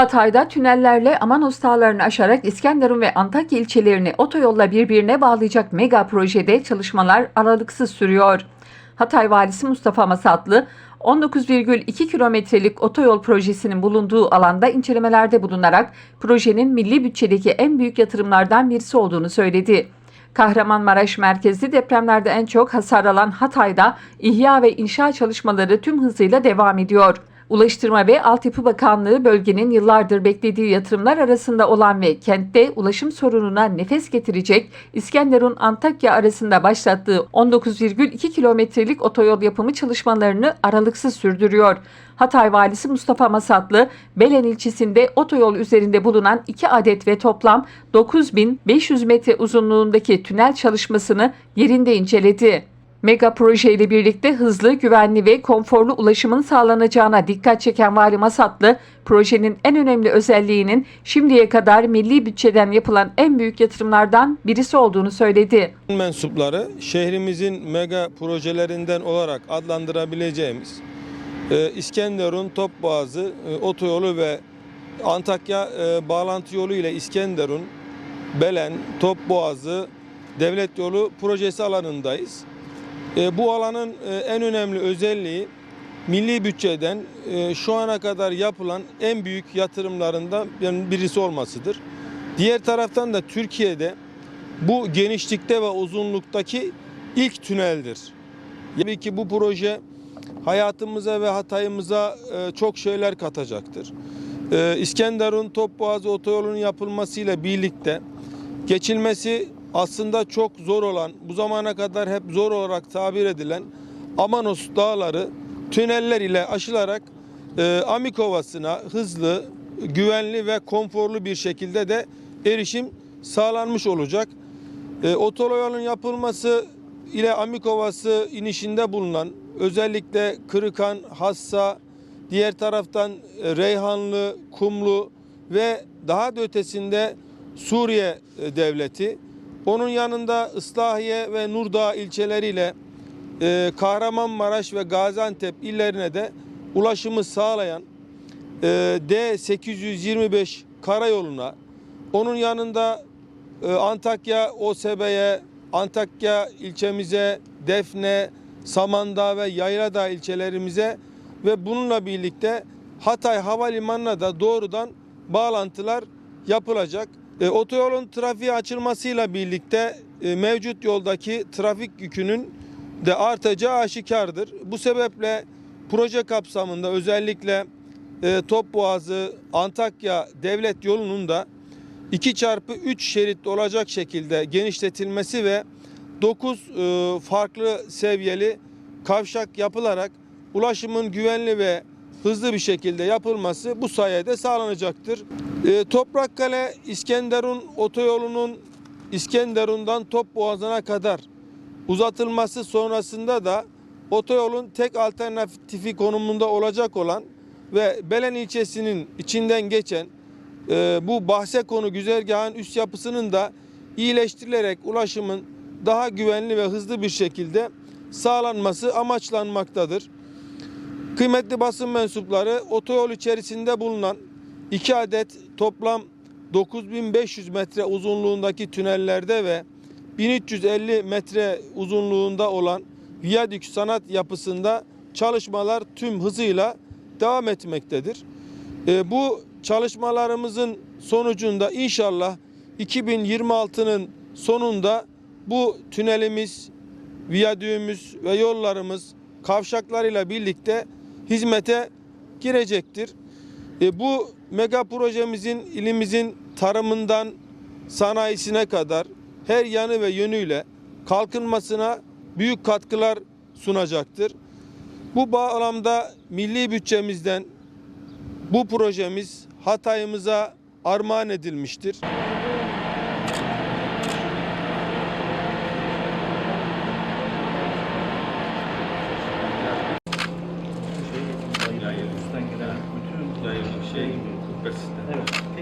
Hatay'da tünellerle Amanos Dağları'nı aşarak İskenderun ve Antakya ilçelerini otoyolla birbirine bağlayacak mega projede çalışmalar aralıksız sürüyor. Hatay Valisi Mustafa Masatlı, 19,2 kilometrelik otoyol projesinin bulunduğu alanda incelemelerde bulunarak projenin milli bütçedeki en büyük yatırımlardan birisi olduğunu söyledi. Kahramanmaraş merkezli depremlerde en çok hasar alan Hatay'da ihya ve inşa çalışmaları tüm hızıyla devam ediyor. Ulaştırma ve Altyapı Bakanlığı bölgenin yıllardır beklediği yatırımlar arasında olan ve kentte ulaşım sorununa nefes getirecek İskenderun Antakya arasında başlattığı 19,2 kilometrelik otoyol yapımı çalışmalarını aralıksız sürdürüyor. Hatay Valisi Mustafa Masatlı, Belen ilçesinde otoyol üzerinde bulunan 2 adet ve toplam 9500 metre uzunluğundaki tünel çalışmasını yerinde inceledi. Mega proje ile birlikte hızlı, güvenli ve konforlu ulaşımın sağlanacağına dikkat çeken Vali Masatlı, projenin en önemli özelliğinin şimdiye kadar milli bütçeden yapılan en büyük yatırımlardan birisi olduğunu söyledi. mensupları şehrimizin mega projelerinden olarak adlandırabileceğimiz e, İskenderun Topboğazı e, otoyolu ve Antakya e, bağlantı yolu ile İskenderun, Belen, Topboğazı devlet yolu projesi alanındayız. E, bu alanın e, en önemli özelliği milli bütçeden e, şu ana kadar yapılan en büyük yatırımlarından birisi olmasıdır. Diğer taraftan da Türkiye'de bu genişlikte ve uzunluktaki ilk tüneldir. Tabii ki bu proje hayatımıza ve Hatay'ımıza çok şeyler katacaktır. İskenderun Topboğazı otoyolunun yapılmasıyla birlikte geçilmesi aslında çok zor olan, bu zamana kadar hep zor olarak tabir edilen Amanos dağları tüneller ile aşılarak e, Amikovası'na hızlı, güvenli ve konforlu bir şekilde de erişim sağlanmış olacak. E, otoyolun yapılması ile Amikovası inişinde bulunan özellikle Kırıkan, Hassa, diğer taraftan e, Reyhanlı, Kumlu ve daha da ötesinde Suriye e, devleti. Onun yanında Islahiye ve Nurdağ ilçeleriyle e, Kahramanmaraş ve Gaziantep illerine de ulaşımı sağlayan e, D825 karayoluna, onun yanında e, Antakya OSB'ye, Antakya ilçemize, Defne, Samandağ ve Yayladağ ilçelerimize ve bununla birlikte Hatay Havalimanı'na da doğrudan bağlantılar yapılacak. E, otoyolun trafiğe açılmasıyla birlikte e, mevcut yoldaki trafik yükünün de artacağı aşikardır. Bu sebeple proje kapsamında özellikle e, Topboğazı Antakya devlet yolunun da 2 çarpı 3 şerit olacak şekilde genişletilmesi ve 9 e, farklı seviyeli kavşak yapılarak ulaşımın güvenli ve hızlı bir şekilde yapılması bu sayede sağlanacaktır. E, Toprakkale İskenderun otoyolunun İskenderun'dan Topboğazı'na kadar uzatılması sonrasında da otoyolun tek alternatifi konumunda olacak olan ve Belen ilçesinin içinden geçen e, bu bahse konu güzergahın üst yapısının da iyileştirilerek ulaşımın daha güvenli ve hızlı bir şekilde sağlanması amaçlanmaktadır. Kıymetli basın mensupları otoyol içerisinde bulunan iki adet toplam 9500 metre uzunluğundaki tünellerde ve 1350 metre uzunluğunda olan viyadük sanat yapısında çalışmalar tüm hızıyla devam etmektedir. E, bu çalışmalarımızın sonucunda inşallah 2026'nın sonunda bu tünelimiz, viyadüğümüz ve yollarımız kavşaklarıyla birlikte hizmete girecektir. E, bu mega projemizin ilimizin tarımından sanayisine kadar her yanı ve yönüyle kalkınmasına büyük katkılar sunacaktır. Bu bağlamda milli bütçemizden bu projemiz Hatay'ımıza armağan edilmiştir. There.